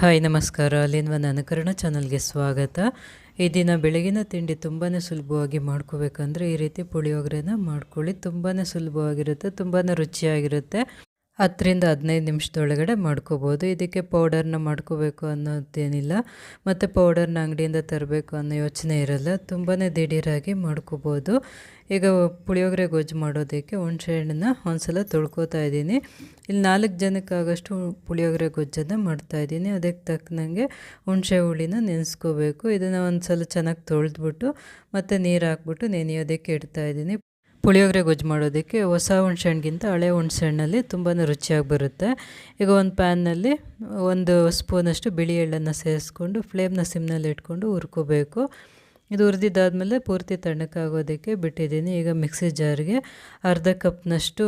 Hi, ನಮಸ್ಕಾರ. ಅಲ್ಲಿನ್ವ ಅನುಕರಣ ಚಾನಲ್ಗೆ ಸ್ವಾಗತ. ಈ ದಿನ ಬೆಳಗಿನ ತಿಂಡಿ ತುಂಬಾ ಸುಲಭವಾಗಿ ಮಾಡ್ಕೋಬೇಕಂದ್ರೆ ಈ ರೀತಿ ಪುಳಿಯೋಗರೆನ ಮಾಡ್ಕೊಳ್ಳಿ. ತುಂಬಾ ಸುಲಭವಾಗಿರುತ್ತೆ ತುಂಬಾ ರುಚಿಯಾಗಿರುತ್ತೆ. ಹತ್ತರಿಂದ ಹದಿನೈದು ನಿಮಿಷದೊಳಗಡೆ ಮಾಡ್ಕೋಬೋದು. ಇದಕ್ಕೆ ಪೌಡರ್ನ ಮಾಡ್ಕೋಬೇಕು ಅನ್ನೋದೇನಿಲ್ಲ. ಮತ್ತು ಪೌಡರ್ನ ಅಂಗಡಿಯಿಂದ ತರಬೇಕು ಅನ್ನೋ ಯೋಚನೆ ಇರಲ್ಲ. ತುಂಬಾ ದಿಢೀರಾಗಿ ಮಾಡ್ಕೋಬೋದು. ಈಗ ಪುಳಿಯೋಗರೆ ಗೊಜ್ಜು ಮಾಡೋದಕ್ಕೆ ಹುಣಸೆ ಹಣ್ಣನ್ನ ಒಂದ್ಸಲ ತೊಳ್ಕೊತಾ ಇದ್ದೀನಿ. ಇಲ್ಲಿ ನಾಲ್ಕು ಜನಕ್ಕಾಗಷ್ಟು ಪುಳಿಯೋಗರೆ ಗೊಜ್ಜನ್ನು ಮಾಡ್ತಾಯಿದ್ದೀನಿ ಅದಕ್ಕೆ ತಕ್ಕನಂಗೆ ಹುಣಸೆ ಹುಳಿನ ನೆನೆಸ್ಕೋಬೇಕು. ಇದನ್ನು ಒಂದು ಸಲ ಚೆನ್ನಾಗಿ ತೊಳೆದ್ಬಿಟ್ಟು ಮತ್ತು ನೀರು ಹಾಕ್ಬಿಟ್ಟು ನೆನೆಯೋದಕ್ಕೆ ಇಡ್ತಾಯಿದ್ದೀನಿ ಪುಳಿಯೋಗರೆ ಗೊಜ್ಜು ಮಾಡೋದಕ್ಕೆ ಹೊಸ ಹುಣ್ಸೆಹಣ್ಣಿಗಿಂತ ಹಳೆ ಹುಣ್ಸೆಹಣ್ಣಲ್ಲಿ ತುಂಬಾ ರುಚಿಯಾಗಿ ಬರುತ್ತೆ. ಈಗ ಒಂದು ಪ್ಯಾನ್ನಲ್ಲಿ ಒಂದು ಸ್ಪೂನಷ್ಟು ಬಿಳಿ ಎಳ್ಳನ್ನು ಸೇರಿಸ್ಕೊಂಡು, ಫ್ಲೇಮ್ನ ಸಿಮ್ನಲ್ಲಿ ಇಟ್ಕೊಂಡು ಹುರ್ಕೋಬೇಕು. ಇದು ಹುರಿದಿದ್ದಾದಮೇಲೆ ಪೂರ್ತಿ ತಣ್ಣಕ್ಕಾಗೋದಕ್ಕೆ ಬಿಟ್ಟಿದ್ದೀನಿ. ಈಗ ಮಿಕ್ಸಿ ಜಾರ್ಗೆ ಅರ್ಧ ಕಪ್ನಷ್ಟು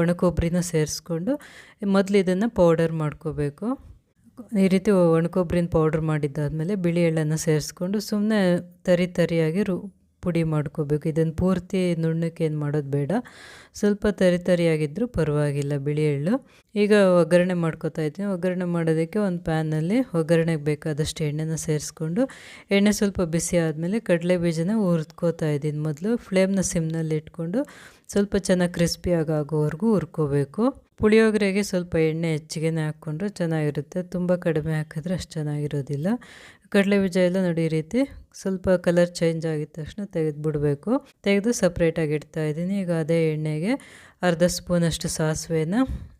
ಒಣ ಕೊಬ್ಬರಿನ ಸೇರಿಸ್ಕೊಂಡು ಮೊದಲು ಇದನ್ನು ಪೌಡರ್ ಮಾಡ್ಕೋಬೇಕು. ಈ ರೀತಿ ಒಣ ಕೊಬ್ಬರಿನ ಪೌಡ್ರ್ ಮಾಡಿದ್ದಾದಮೇಲೆ ಬಿಳಿ ಎಳ್ಳನ್ನು ಸೇರಿಸ್ಕೊಂಡು ಸುಮ್ಮನೆ ತರಿ ತರಿಯಾಗಿ ರು ಪುಡಿ ಮಾಡ್ಕೋಬೇಕು. ಇದನ್ನು ಪೂರ್ತಿ ನುಣ್ಣಕ್ಕೆ ಏನು ಮಾಡೋದು ಬೇಡ. ಸ್ವಲ್ಪ ತರಿ ತರಿಯಾಗಿದ್ದರೂ ಪರವಾಗಿಲ್ಲ ಬಿಳಿ ಎಳ್ಳು. ಈಗ ಒಗ್ಗರಣೆ ಮಾಡ್ಕೋತಾ ಇದ್ದೀನಿ ಒಗ್ಗರಣೆ ಮಾಡೋದಕ್ಕೆ ಒಂದು ಪ್ಯಾನಲ್ಲಿ ಒಗ್ಗರಣೆಗೆ ಬೇಕಾದಷ್ಟು ಎಣ್ಣೆನ ಸೇರಿಸ್ಕೊಂಡು, ಎಣ್ಣೆ ಸ್ವಲ್ಪ ಬಿಸಿ ಆದಮೇಲೆ ಕಡಲೆ ಬೀಜನ ಹುರ್ಕೋತಾ ಇದ್ದೀನಿ. ಮೊದಲು ಫ್ಲೇಮ್ನ ಸಿಮ್ನಲ್ಲಿ ಇಟ್ಕೊಂಡು ಸ್ವಲ್ಪ ಚೆನ್ನಾಗಿ ಕ್ರಿಸ್ಪಿಯಾಗಿ ಆಗೋವರೆಗೂ ಹುರ್ಕೋಬೇಕು. ಪುಳಿಯೋಗರೆಗೆ ಸ್ವಲ್ಪ ಎಣ್ಣೆ ಹೆಚ್ಚಿಗೆ ಹಾಕ್ಕೊಂಡ್ರೆ ಚೆನ್ನಾಗಿರುತ್ತೆ. ತುಂಬ ಕಡಿಮೆ ಹಾಕಿದ್ರೆ ಅಷ್ಟು ಚೆನ್ನಾಗಿರೋದಿಲ್ಲ. ಕಡಲೆ ಬೀಜ ಎಲ್ಲ ನೋಡಿ ರೀತಿ ಸ್ವಲ್ಪ ಕಲರ್ ಚೇಂಜ್ ಆಗಿದ ತಕ್ಷಣ ತೆಗೆದುಬಿಡಬೇಕು. ತೆಗೆದು ಸಪ್ರೇಟಾಗಿ ಇಡ್ತಾ ಇದ್ದೀನಿ. ಈಗ ಅದೇ ಎಣ್ಣೆಗೆ ಅರ್ಧ ಸ್ಪೂನಷ್ಟು ಸಾಸಿವೆನ,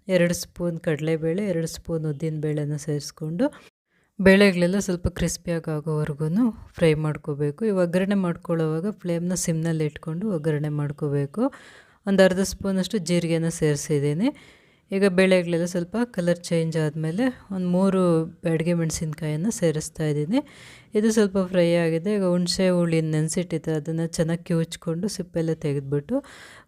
ಎರಡು ಸ್ಪೂನ್ ಕಡಲೆಬೇಳೆ, ಎರಡು ಸ್ಪೂನ್ ಉದ್ದಿನ ಬೇಳೆನ ಸೇರಿಸ್ಕೊಂಡು ಬೇಳೆಗಳೆಲ್ಲ ಸ್ವಲ್ಪ ಕ್ರಿಸ್ಪಿಯಾಗಿ ಆಗೋವರೆಗೂ ಫ್ರೈ ಮಾಡ್ಕೋಬೇಕು. ಈ ಒಗ್ಗರಣೆ ಮಾಡ್ಕೊಳ್ಳೋವಾಗ ಫ್ಲೇಮ್ನ ಸಿಮ್ನಲ್ಲಿ ಇಟ್ಕೊಂಡು ಒಗ್ಗರಣೆ ಮಾಡ್ಕೋಬೇಕು. ಒಂದು ಅರ್ಧ ಸ್ಪೂನಷ್ಟು ಜೀರಿಗೆನ ಸೇರಿಸಿದ್ದೀನಿ. ಈಗ ಬೇಳೆಗಳೆಲ್ಲ ಸ್ವಲ್ಪ ಕಲರ್ ಚೇಂಜ್ ಆದಮೇಲೆ ಒಂದು ಮೂರು ಬ್ಯಾಡಿಗೆ ಮೆಣಸಿನ್ಕಾಯನ್ನು ಸೇರಿಸ್ತಾ ಇದ್ದೀನಿ. ಇದು ಸ್ವಲ್ಪ ಫ್ರೈ ಆಗಿದೆ. ಈಗ ಹುಣಸೆ ಹುಳಿ ನೆನೆಸಿಟ್ಟಿತ್ತು ಅದನ್ನು ಚೆನ್ನಾಗಿ ಕಿವುಚ್ಕೊಂಡು ಸಿಪ್ಪೆಲ್ಲ ತೆಗೆದುಬಿಟ್ಟು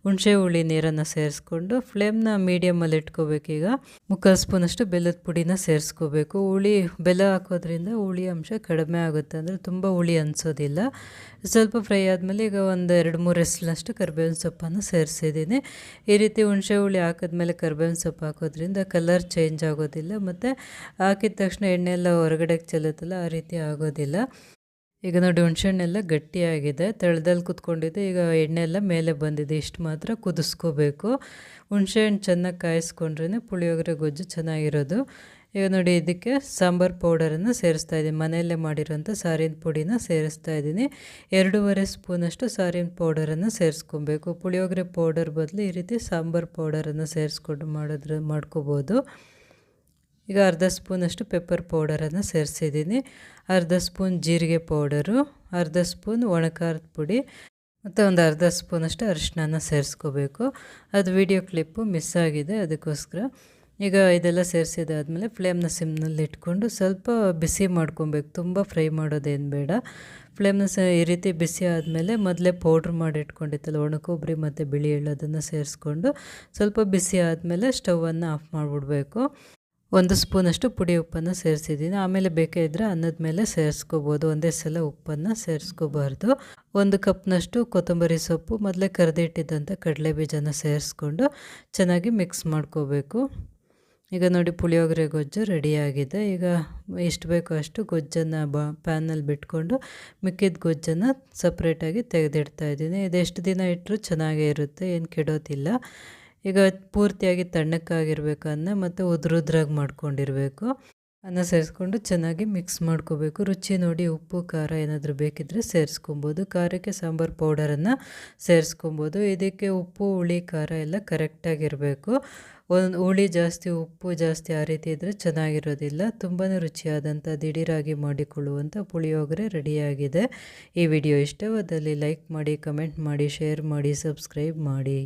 ಹುಣಸೆ ಹುಳಿ ನೀರನ್ನು ಸೇರಿಸ್ಕೊಂಡು ಫ್ಲೇಮ್ನ ಮೀಡಿಯಮಲ್ಲಿ ಇಟ್ಕೋಬೇಕೀಗ ಮುಕ್ಕಾಲು ಸ್ಪೂನಷ್ಟು ಬೆಲ್ಲದ ಪುಡಿನ ಸೇರಿಸ್ಕೋಬೇಕು. ಹುಳಿ, ಬೆಲ್ಲ ಹಾಕೋದ್ರಿಂದ ಹುಳಿ ಅಂಶ ಕಡಿಮೆ ಆಗುತ್ತೆ ಅಂದರೆ ತುಂಬ ಹುಳಿ ಅನಿಸೋದಿಲ್ಲ. ಸ್ವಲ್ಪ ಫ್ರೈ ಆದಮೇಲೆ ಈಗ ಒಂದು ಎರಡು ಮೂರು ಎಸ್ಲಷ್ಟು ಕರ್ಬೇವಿನ ಸೊಪ್ಪನ್ನು ಸೇರಿಸಿದ್ದೀನಿ. ಈ ರೀತಿ ಹುಣಸೆ ಹುಳಿ ಹಾಕಿದ್ಮೇಲೆ ಕರ್ಬೇವಿನ ಸೊಪ್ಪು ಹಾಕೋದ್ರಿಂದ ಕಲರ್ ಚೇಂಜ್ ಆಗೋದಿಲ್ಲ. ಮತ್ತು ಹಾಕಿದ ತಕ್ಷಣ ಎಣ್ಣೆ ಎಲ್ಲ ಹೊರಗಡೆಗೆ ಚೆಲ್ಲುತ್ತಲ್ಲ, ಆ ರೀತಿ ಆಗೋದಿಲ್ಲ. ಈಗ ನೋಡಿ, ಹುಣ್ಸೆಹಣ್ಣೆಲ್ಲ ಗಟ್ಟಿಯಾಗಿದೆ. ತಳದಲ್ಲಿ ಕುತ್ಕೊಂಡಿದೆ ಈಗ ಎಣ್ಣೆ ಎಲ್ಲ ಮೇಲೆ ಬಂದಿದೆ. ಇಷ್ಟು ಮಾತ್ರ ಕುದಿಸ್ಕೋಬೇಕು. ಹುಣ್ಸೆಹಣ್ಣು ಚೆನ್ನಾಗಿ ಕಾಯಿಸ್ಕೊಂಡ್ರೇ ಪುಳಿಯೋಗರೆ ಗೊಜ್ಜು ಚೆನ್ನಾಗಿರೋದು. ಈಗ ನೋಡಿ, ಇದಕ್ಕೆ ಸಾಂಬಾರು ಪೌಡರನ್ನು ಸೇರಿಸ್ತಾ ಇದ್ದೀನಿ. ಮನೆಯಲ್ಲೇ ಮಾಡಿರೋಂಥ ಸಾರಿನ ಪುಡಿನ ಸೇರಿಸ್ತಾ ಇದ್ದೀನಿ. ಎರಡೂವರೆ ಸ್ಪೂನಷ್ಟು ಸಾರಿನ ಪೌಡರನ್ನು ಸೇರಿಸ್ಕೊಬೇಕು. ಪುಳಿಯೋಗರೆ ಪೌಡರ್ ಬದಲು ಈ ರೀತಿ ಸಾಂಬಾರು ಪೌಡರನ್ನು ಸೇರಿಸ್ಕೊಂಡು ಮಾಡಿದ್ರೆ ಮಾಡ್ಕೋಬೋದು. ಈಗ ಅರ್ಧ ಸ್ಪೂನಷ್ಟು ಪೆಪ್ಪರ್ ಪೌಡರನ್ನು ಸೇರಿಸಿದ್ದೀನಿ. ಅರ್ಧ ಸ್ಪೂನ್ ಜೀರಿಗೆ ಪೌಡರು ಅರ್ಧ ಸ್ಪೂನ್ ಒಣಕಾರದ ಪುಡಿ ಮತ್ತು ಒಂದು ಅರ್ಧ ಸ್ಪೂನಷ್ಟು ಅರಿಶಿನ ಸೇರಿಸ್ಕೋಬೇಕು. ಅದು ವಿಡಿಯೋ ಕ್ಲಿಪ್ಪು ಮಿಸ್ ಆಗಿದೆ ಅದಕ್ಕೋಸ್ಕರ. ಈಗ ಇದೆಲ್ಲ ಸೇರಿಸಿದಾದ್ಮೇಲೆ ಫ್ಲೇಮ್ನ ಸಿಮ್ನಲ್ಲಿ ಇಟ್ಕೊಂಡು ಸ್ವಲ್ಪ ಬಿಸಿ ಮಾಡ್ಕೊಬೇಕು. ತುಂಬ ಫ್ರೈ ಮಾಡೋದೇನು ಬೇಡ. ಫ್ಲೇಮ್ನ ಸ ಈ ರೀತಿ ಬಿಸಿ ಆದಮೇಲೆ ಮೊದಲೇ ಪೌಡ್ರ್ ಮಾಡಿ ಇಟ್ಕೊಂಡಿತ್ತಲ್ಲ, ಒಣಕೊಬ್ಬರಿ ಮತ್ತು ಬಿಳಿ ಎಳ್ಳೋದನ್ನು ಸೇರಿಸ್ಕೊಂಡು ಸ್ವಲ್ಪ ಬಿಸಿ ಆದಮೇಲೆ ಸ್ಟವನ್ನು ಆಫ್ ಮಾಡಿಬಿಡ್ಬೇಕು. ಒಂದು ಸ್ಪೂನಷ್ಟು ಪುಡಿ ಉಪ್ಪನ್ನು ಸೇರಿಸಿದ್ದೀನಿ. ಆಮೇಲೆ ಬೇಕಾದರೆ ಅನ್ನದ ಮೇಲೆ ಸೇರಿಸ್ಕೋಬೋದು. ಒಂದೇ ಸಲ ಉಪ್ಪನ್ನು ಸೇರಿಸ್ಕೋಬಾರ್ದು. ಒಂದು ಕಪ್ನಷ್ಟು ಕೊತ್ತಂಬರಿ ಸೊಪ್ಪು, ಮೊದಲೇ ಕರೆದಿಟ್ಟಿದ್ದಂಥ ಕಡಲೆ ಬೀಜನ ಸೇರಿಸ್ಕೊಂಡು ಚೆನ್ನಾಗಿ ಮಿಕ್ಸ್ ಮಾಡ್ಕೋಬೇಕು. ಈಗ ನೋಡಿ ಪುಳಿಯೋಗರೆ ಗೊಜ್ಜು ರೆಡಿಯಾಗಿದೆ. ಈಗ ಎಷ್ಟು ಬೇಕೋ ಅಷ್ಟು ಗೊಜ್ಜನ್ನು ಬ, ಪ್ಯಾನಲ್ಲಿ ಬಿಟ್ಕೊಂಡು ಮಿಕ್ಕಿದ ಗೊಜ್ಜನ್ನು ಸಪ್ರೇಟಾಗಿ ತೆಗೆದಿಡ್ತಾ ಇದ್ದೀನಿ. ಇದೆಷ್ಟು ದಿನ ಇಟ್ಟರೂ ಚೆನ್ನಾಗೇ ಇರುತ್ತೆ, ಏನು ಕೆಡೋದಿಲ್ಲ. ಈಗ ಪೂರ್ತಿಯಾಗಿ ತಣ್ಣಕ್ಕಾಗಿರ್ಬೇಕನ್ನ ಮತ್ತು ಉದ್ರುದ್ರಾಗಿ ಮಾಡ್ಕೊಂಡಿರಬೇಕು. ಅನ್ನ ಸೇರಿಸ್ಕೊಂಡು ಚೆನ್ನಾಗಿ ಮಿಕ್ಸ್ ಮಾಡ್ಕೋಬೇಕು. ರುಚಿ ನೋಡಿ ಉಪ್ಪು, ಖಾರ ಏನಾದರೂ ಬೇಕಿದ್ದರೆ ಸೇರಿಸ್ಕೊಬೋದು. ಖಾರಕ್ಕೆ ಸಾಂಬಾರು ಪೌಡರನ್ನು ಸೇರಿಸ್ಕೊಬೋದು. ಇದಕ್ಕೆ ಉಪ್ಪು, ಹುಳಿ, ಖಾರ ಎಲ್ಲ ಕರೆಕ್ಟಾಗಿರಬೇಕು. ಒಂದು ಹುಳಿ ಜಾಸ್ತಿ, ಉಪ್ಪು ಜಾಸ್ತಿ ಆ ರೀತಿ ಇದ್ದರೆ ಚೆನ್ನಾಗಿರೋದಿಲ್ಲ. ತುಂಬಾ ರುಚಿಯಾದಂಥ, ದಿಢೀರಾಗಿ ಮಾಡಿಕೊಳ್ಳುವಂಥ ಪುಳಿಯೋಗರೆ ರೆಡಿಯಾಗಿದೆ. ಈ ವಿಡಿಯೋ ಇಷ್ಟವಾದಲ್ಲಿ ಲೈಕ್ ಮಾಡಿ, ಕಮೆಂಟ್ ಮಾಡಿ, ಶೇರ್ ಮಾಡಿ, ಸಬ್ಸ್ಕ್ರೈಬ್ ಮಾಡಿ.